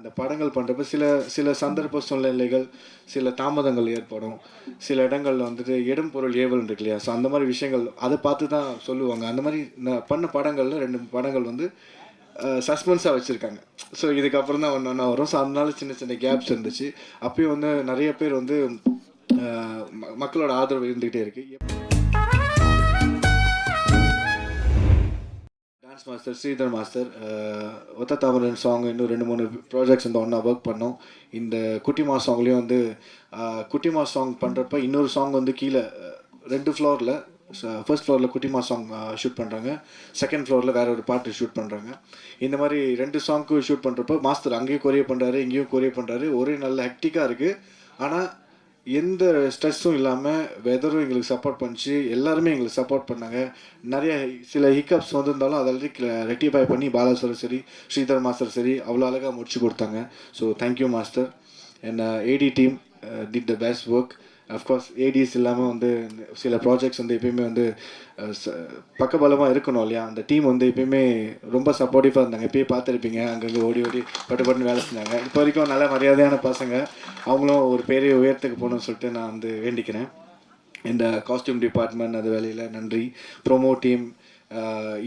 அந்த படங்கள் பண்ணுறப்ப சில சில சந்தர்ப்ப சூழ்நிலைகள் சில தாமதங்கள் ஏற்படும். சில இடங்களில் வந்துட்டு இடம் பொருள் ஏவல் இருக்கு இல்லையா? ஸோ அந்த மாதிரி விஷயங்கள் அதை பார்த்து தான் சொல்லுவாங்க. அந்த மாதிரி நான் பண்ண படங்களில் ரெண்டு படங்கள் வந்து சஸ்பென்ஸாக வச்சுருக்காங்க. ஸோ இதுக்கப்புறம் தான் ஒன்று ஒன்றா வரும். ஸோ அதனால சின்ன சின்ன கேப்ஸ் இருந்துச்சு. அப்பயும் வந்து நிறைய பேர் வந்து மக்களோட ஆதரவு இருந்துகிட்டே இருக்குது டான்ஸ் மாஸ்டர் ஸ்ரீதர் மாஸ்டர் ஒத்த தாமரன் சாங் இன்னும் ரெண்டு மூணு ப்ராஜெக்ட்ஸ் வந்து ஒன்றா ஒர்க் பண்ணோம். இந்த குட்டிமா சாங்லேயும் வந்து குட்டிமா சாங் பண்ணுறப்ப இன்னொரு சாங் வந்து கீழே uh, ரெண்டு ஃப்ளோரில் ஃபர்ஸ்ட் ஃப்ளோரில் குட்டிமா சாங் ஷூட் பண்ணுறாங்க செகண்ட் ஃப்ளோரில் வேற ஒரு பாட்டு ஷூட் பண்ணுறாங்க இந்த மாதிரி ரெண்டு சாங்க்கும் ஷூட் பண்ணுறப்ப மாஸ்டர் அங்கேயும் கொரியர் பண்ணுறாரு இங்கேயும் கொரியர் பண்ணுறாரு ஒரே நல்ல ஹெக்டிக்காக இருக்குது ஆனால் எந்த ஸ்ட்ரெஸ்ஸும் இல்லாமல் வெதரும் எங்களுக்கு சப்போர்ட் பண்ணிச்சு. எல்லாருமே எங்களுக்கு சப்போர்ட் பண்ணாங்க. நிறைய சில ஹிக்கப்ஸ் வந்திருந்தாலும் அதெல்லாம் ரெக்டிஃபை பண்ணி பாலாஸ்வரர் சரி ஸ்ரீதர் மாஸ்டர் சரி அவ்வளோ அழகாக முடிச்சு கொடுத்தாங்க. So thank you master and AD team did the best work of course ADs இல்லாமல் வந்து சில ப்ராஜெக்ட்ஸ் வந்து எப்பயுமே வந்து ச- பக்கபலமாக இருக்கணும் இல்லையா? அந்த டீம் வந்து எப்பயுமே ரொம்ப சப்போர்ட்டிவாக இருந்தாங்க. எப்பயே பார்த்துருப்பீங்க. அங்கங்கே ஓடி ஓடி பட்டு பட்டுன்னு வேலை செஞ்சாங்க. இப்போ வரைக்கும் நல்ல மரியாதையான பசங்க. அவங்களும் ஒரு பெரிய உயரத்துக்கு போகணும்னு சொல்லிட்டு நான் வந்து வேண்டிக்கிறேன். இந்த காஸ்டியூம் டிபார்ட்மெண்ட் அது வேலையில் நன்றி. ப்ரோமோ டீம்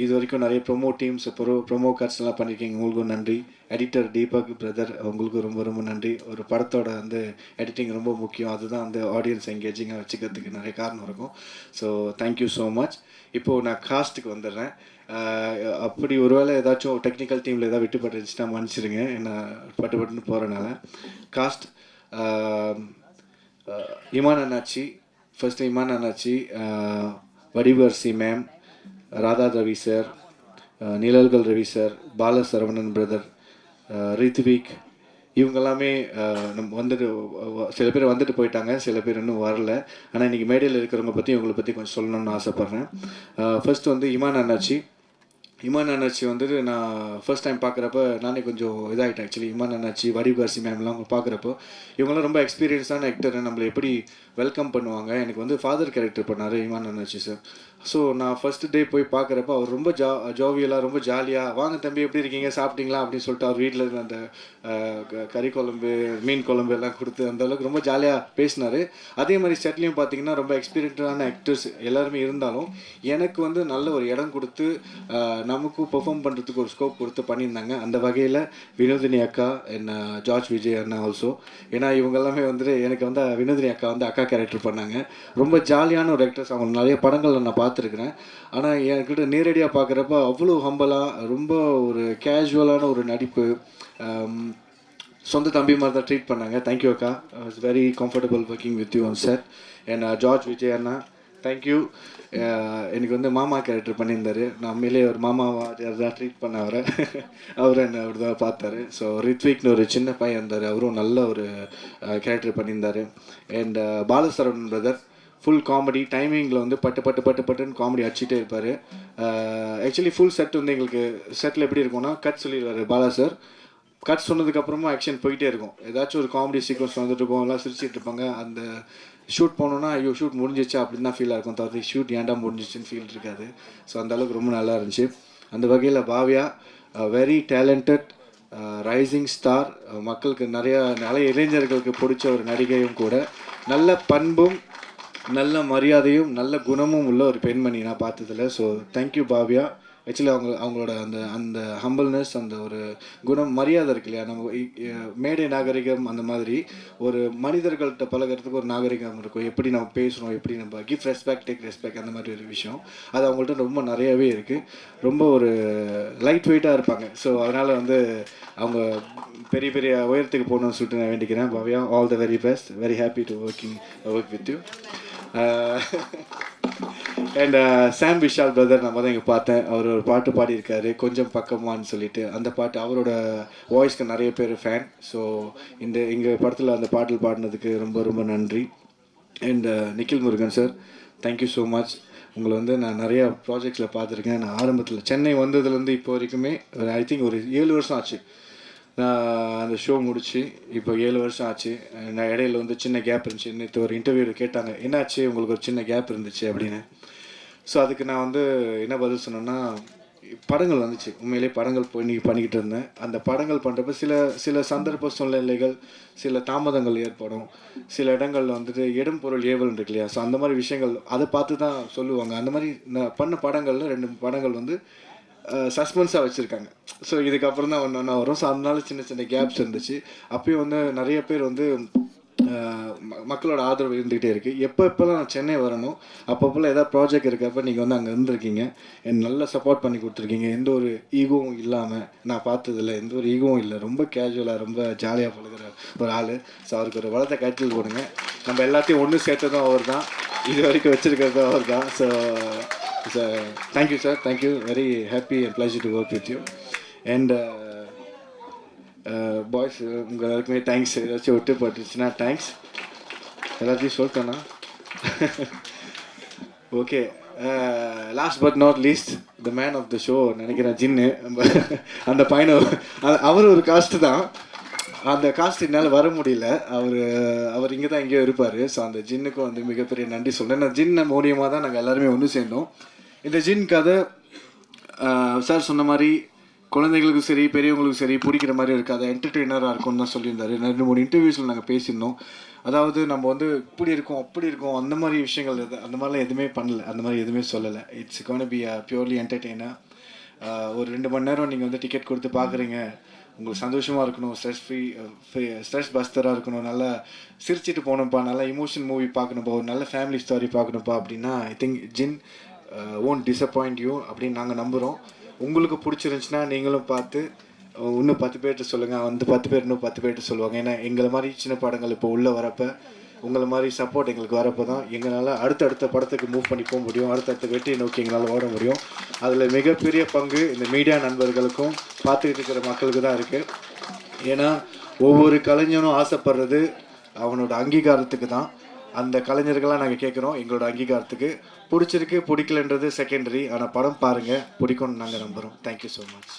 இது வரைக்கும் நிறைய ப்ரொமோ டீம்ஸ் ப்ரோ ப்ரோமோ கார்ட்ஸ்லாம் பண்ணியிருக்கீங்க உங்களுக்கும் நன்றி. எடிட்டர் தீபக் பிரதர் உங்களுக்கும் ரொம்ப ரொம்ப நன்றி. ஒரு படத்தோட வந்து எடிட்டிங் ரொம்ப முக்கியம். அதுதான் அந்த ஆடியன்ஸ் எங்கேஜிங்காக வச்சுக்கிறதுக்கு நிறைய காரணம் இருக்கும். ஸோ தேங்க்யூ ஸோ மச் இப்போது நான் காஸ்ட்டுக்கு வந்துடுறேன். அப்படி ஒருவேளை ஏதாச்சும் டெக்னிக்கல் டீமில் ஏதாவது விட்டுப்பட்டு இருந்துச்சுன்னா மன்னிச்சிடுங்க என்ன பட்டு பட்டுன்னு போகிறனால cost Imman Annachi first Imman Annachi Vadivarasi ma'am Radha Ravi sir Nizhalgal Ravi sir Bala Saravanan brother Rithvik இவங்க எல்லாமே uh, நம்ம வந்துட்டு சில பேர் வந்துட்டு போயிட்டாங்க சில பேர் இன்னும் வரல. ஆனால் இன்றைக்கி மேடையில் இருக்கிறவங்க பற்றி இவங்களை பற்றி கொஞ்சம் சொல்லணும்னு ஆசைப்பட்றேன். ஃபர்ஸ்ட் uh, வந்து இமான் அண்ணாச்சி. இமான் அண்ணாச்சி வந்துட்டு நான் ஃபர்ஸ்ட் டைம் பார்க்குறப்ப நானே கொஞ்சம் இதாகிட்டேன் ஆக்சுவலி இமான் அண்ணாச்சி வடிவகாசி மேம்லாம் பார்க்குறப்போ இவங்கெல்லாம் ரொம்ப எக்ஸ்பீரியன்ஸான ஆக்டர் நம்மளை எப்படி வெல்கம் பண்ணுவாங்க? எனக்கு வந்து ஃபாதர் கேரக்டர் பண்ணார் இமான் அண்ணாச்சி சார் ஸோ நான் ஃபஸ்ட்டு டே போய் பார்க்குறப்ப அவர் ரொம்ப ஜா ஜோவியலாக ரொம்ப ஜாலியாக வாங்க தம்பி எப்படி இருக்கீங்க? சாப்பிட்டீங்களா? அப்படின்னு சொல்லிட்டு அவர் வீட்டில் இருந்த அந்த க- கறி குழம்பு மீன் குழம்பு எல்லாம் கொடுத்து அந்த அளவுக்கு ரொம்ப ஜாலியாக பேசினார். அதே மாதிரி செட்லையும் பார்த்தீங்கன்னா ரொம்ப எக்ஸ்பீரியன்ஸான ஆக்டர்ஸ் எல்லாருமே இருந்தாலும் எனக்கு வந்து நல்ல ஒரு இடம் கொடுத்து நமக்கும் பெர்ஃபார்ம் பண்ணுறதுக்கு ஒரு ஸ்கோப் கொடுத்து பண்ணியிருந்தாங்க. அந்த வகையில் வினோதினி அக்கா என்ன ஜார்ஜ் விஜய் அண்ணா ஆல்சோ ஏன்னா இவங்க எல்லாமே வந்துட்டு எனக்கு வந்து வினோதினி அக்கா வந்து அக்கா கேரக்டர் பண்ணாங்க. ரொம்ப ஜாலியான ஒரு ஆக்டர்ஸ் அவங்க நிறைய படங்களில் நான் பார்த்துருக்குறேன். ஆனால் என்கிட்ட நேரடியாக பார்க்குறப்ப அவ்வளோ ஹம்பலாக ரொம்ப ஒரு கேஷுவலான ஒரு நடிப்பு சொந்த தம்பி மாதிரி தான் ட்ரீட் பண்ணாங்க. தேங்க்யூ அக்கா. It's very comfortable working with you sir set and George Vijay Anna thank you எனக்கு வந்து மாமா கேரக்டர் பண்ணியிருந்தாரு. நான் உண்மையிலேயே ஒரு மாமாவா தான் ட்ரீட் பண்ண அவரை அவர் என்ன அவர் தான் பார்த்தாரு. ஸோ ரித்விக்னு ஒரு சின்ன பையன் இருந்தார். அவரும் நல்ல ஒரு கேரக்டர் பண்ணியிருந்தாரு. And Balasaravanan brother full comedy டைமிங்கில் வந்து பட்டு பட்டு பட்டு பட்டுன்னு காமெடி அடிச்சுட்டே இருப்பார். ஆக்சுவலி ஃபுல் செட் வந்து எங்களுக்கு செட்டில் எப்படி இருக்கும்னா கட் சொல்லிடுவார் பாலா சார் கட் சொன்னதுக்கப்புறமா ஆக்ஷன் போயிட்டே இருக்கும். ஏதாச்சும் ஒரு காமெடி சீக்வன்ஸ் வந்துட்டு இருக்கும் எல்லாம் சிரிச்சிட்டு இருப்பாங்க. அந்த ஷூட் போனோன்னா ஐயோ ஷூட் முடிஞ்சிச்சு அப்படின்னு தான் ஃபீலாக இருக்கும் தவிர ஷூட் ஏன்டா முடிஞ்சிச்சுன்னு ஃபீல் இருக்காது. ஸோ அந்த அளவுக்கு ரொம்ப நல்லா இருந்துச்சு. அந்த வகையில் Bhavya very talented rising star மக்களுக்கு நிறையா நிறைய இளைஞர்களுக்கு பிடிச்ச ஒரு நடிகையும் கூட. நல்ல பண்பும் நல்ல மரியாதையும் நல்ல குணமும் உள்ள ஒரு பெண்மணி நான் பார்த்ததில்ல ஸோ தேங்க்யூ பாவ்யா ஆக்சுவலி அவங்க அவங்களோட அந்த அந்த ஹம்பிள்னஸ் அந்த ஒரு குணம் மரியாதை இருக்கு இல்லையா? நம்ம மேடை நாகரிகம் அந்த மாதிரி ஒரு மனிதர்கள்ட்ட பழகுறதுக்கு ஒரு நாகரிகம் இருக்கும். எப்படி நம்ம பேசுகிறோம் எப்படி நம்ம கிஃப்ட் ரெஸ்பெக்ட் டேக் ரெஸ்பெக்ட் அந்த மாதிரி ஒரு விஷயம். அது அவங்கள்ட்ட ரொம்ப நிறையவே இருக்குது ரொம்ப ஒரு லைட் வெயிட்டாக இருப்பாங்க. ஸோ அதனால் வந்து அவங்க பெரிய பெரிய உயரத்துக்கு போகணும்னு சொல்லிட்டு நான் வேண்டிக்கிறேன் Bhavya all the very best very happy to working work with you and Sam Vishal brother நம்ம தான் இங்கே பார்த்தேன். அவர் ஒரு பாட்டு பாடியிருக்காரு கொஞ்சம் பக்கமான்னு சொல்லிட்டு. அந்த பாட்டு அவரோட வாய்ஸ்க்கு நிறைய பேர் ஃபேன் ஸோ இந்த எங்கள் படத்தில் அந்த பாட்டில் பாடினதுக்கு ரொம்ப ரொம்ப நன்றி. And uh, Nikhil Murugan sir thank you so much உங்களை வந்து நான் நிறையா ப்ராஜெக்ட்ஸில் பார்த்துருக்கேன். நான் ஆரம்பத்தில் சென்னை வந்ததுலேருந்து இப்போ வரைக்குமே ஐ திங்க் ஒரு ஏழு வருஷம் ஆச்சு. நான் அந்த ஷோ முடிச்சு இப்போ ஏழு வருஷம் ஆச்சு. நான் இடையில வந்து சின்ன கேப் இருந்துச்சு. நேற்று ஒரு இன்டர்வியூவில் கேட்டாங்க என்னாச்சு? உங்களுக்கு ஒரு சின்ன கேப் இருந்துச்சு அப்படின்னு. ஸோ அதுக்கு நான் வந்து என்ன பதில் சொன்னேன்னா படங்கள் வந்துச்சு. உண்மையிலே படங்கள் பண்ணி பண்ணிக்கிட்டு இருந்தேன். அந்த படங்கள் பண்ணுறப்ப சில சில சந்தர்ப்ப சூழ்நிலைகள் சில தாமதங்கள் ஏற்படும். சில இடங்கள்ல வந்துட்டு இடம் பொருள் ஏவல் இருக்கு இல்லையா? ஸோ அந்த மாதிரி விஷயங்கள் அதை பார்த்து தான் சொல்லுவாங்க. அந்த மாதிரி நான் பண்ண படங்களில் ரெண்டு படங்கள் வந்து சஸ்பென்ஸாக வச்சுருக்காங்க. ஸோ இதுக்கப்புறம் தான் ஒன்று ஒன்றா வரும். ஸோ அதனால சின்ன சின்ன கேப்ஸ் இருந்துச்சு. அப்பயும் வந்து நிறைய பேர் வந்து ம- மக்களோட ஆதரவு இருந்துகிட்டே இருக்குது எப்போ எப்போல்லாம் நான் சென்னை வரணும் அப்பப்போல்லாம் ஏதாவது ப்ராஜெக்ட் இருக்கப்ப நீங்கள் வந்து அங்கே இருந்திருக்கீங்க. என் நல்ல சப்போர்ட் பண்ணி கொடுத்துருக்கீங்க. எந்த ஒரு ஈகோவும் இல்லாமல் நான் பார்த்ததில்ல. எந்த ஒரு ஈகோவும் இல்லை. ரொம்ப கேஷுவலாக ரொம்ப ஜாலியாக பழகிற ஒரு ஆள். ஸோ அவருக்கு ஒரு வளர்த்த கட்டில் கொடுங்க நம்ம எல்லாத்தையும் ஒன்று சேர்த்ததும் அவர் தான். இது வரைக்கும் வச்சுருக்கிறதும் அவர் தான். So so thank you sir thank you very happy and pleasure to work with you and boys uh, uh, உங்கள் எல்லாருக்குமே தேங்க்ஸ் ஏதாச்சும் விட்டு போட்டுச்சுன்னா தேங்க்ஸ் எல்லாத்தையும் சொல்லிட்டேண்ணா okay last but not least the man of the show நினைக்கிறேன் ஜின்னு அந்த பையனை அவர் ஒரு காஸ்ட் தான். அந்த காஸ்ட் என்னால் வர முடியல. அவர் அவர் இங்கே தான் எங்கேயோ இருப்பார். ஸோ அந்த ஜின்னுக்கும் வந்து மிகப்பெரிய நன்றி சொல்கிறேன் நான் ஜின்ன மூலியமாக தான் நாங்கள் எல்லாருமே ஒன்று சேர்ந்தோம். இந்த ஜின் கதை uh, சார் சொன்ன மாதிரி குழந்தைகளுக்கும் சரி பெரியவங்களுக்கும் சரி பிடிக்கிற மாதிரி இருக்காது என்டர்டெய்னராக இருக்கும்னு தான் சொல்லியிருந்தாரு. ரெண்டு மூணு இன்டர்வியூஸில் நாங்கள் பேசியிருந்தோம். அதாவது நம்ம வந்து இப்படி இருக்கோம் அப்படி இருக்கோம் அந்த மாதிரி விஷயங்கள் எது அந்த மாதிரிலாம் எதுவுமே பண்ணல. அந்த மாதிரி எதுவுமே சொல்லலை. It's gonna be purely entertainer ஒரு ரெண்டு மணி நேரம் நீங்கள் வந்து டிக்கெட் கொடுத்து பார்க்குறீங்க உங்களுக்கு சந்தோஷமாக இருக்கணும் ஸ்ட்ரெஸ் ஃப்ரீ ஸ்ட்ரெஸ் பஸ்டராக இருக்கணும். நல்லா சிரிச்சிட்டு போகணும்ப்பா நல்லா இமோஷன் மூவி பார்க்கணும்ப்பா ஒரு நல்ல ஃபேமிலி ஸ்டோரி பார்க்கணும்ப்பா அப்படின்னா I think Jinn won't disappoint you அப்படின்னு நாங்கள் நம்புகிறோம் உங்களுக்கு பிடிச்சிருந்துச்சுன்னா நீங்களும் பார்த்து இன்னும் பத்து பேர்கிட்ட சொல்லுங்கள் வந்து பத்து பேர் இன்னும் பத்து பேர்கிட்ட சொல்லுவாங்க. ஏன்னா எங்களை மாதிரி சின்ன படங்கள் இப்போ உள்ளே வரப்போ உங்களை மாதிரி சப்போர்ட் எங்களுக்கு வரப்போ தான் எங்களால் அடுத்தடுத்த படத்துக்கு மூவ் பண்ணி போக முடியும். அடுத்தடுத்த வெற்றியை நோக்கி எங்களால் ஓட முடியும். அதில் மிகப்பெரிய பங்கு இந்த மீடியா நண்பர்களுக்கும் பார்த்துக்கிட்டு இருக்கிற மக்களுக்கு தான் இருக்குது ஏன்னா ஒவ்வொரு கலைஞனும் ஆசைப்படுறது அவனோட அங்கீகாரத்துக்கு தான். அந்த கலைஞர்களாக நாங்கள் கேட்குறோம் எங்களோட அங்கீகாரத்துக்கு. பிடிச்சிருக்கு பிடிக்கலன்றது செகண்டரி ஆனால் படம் பாருங்கள் பிடிக்கும்னு நாங்கள் நம்புகிறோம் தேங்க்யூ ஸோ மச்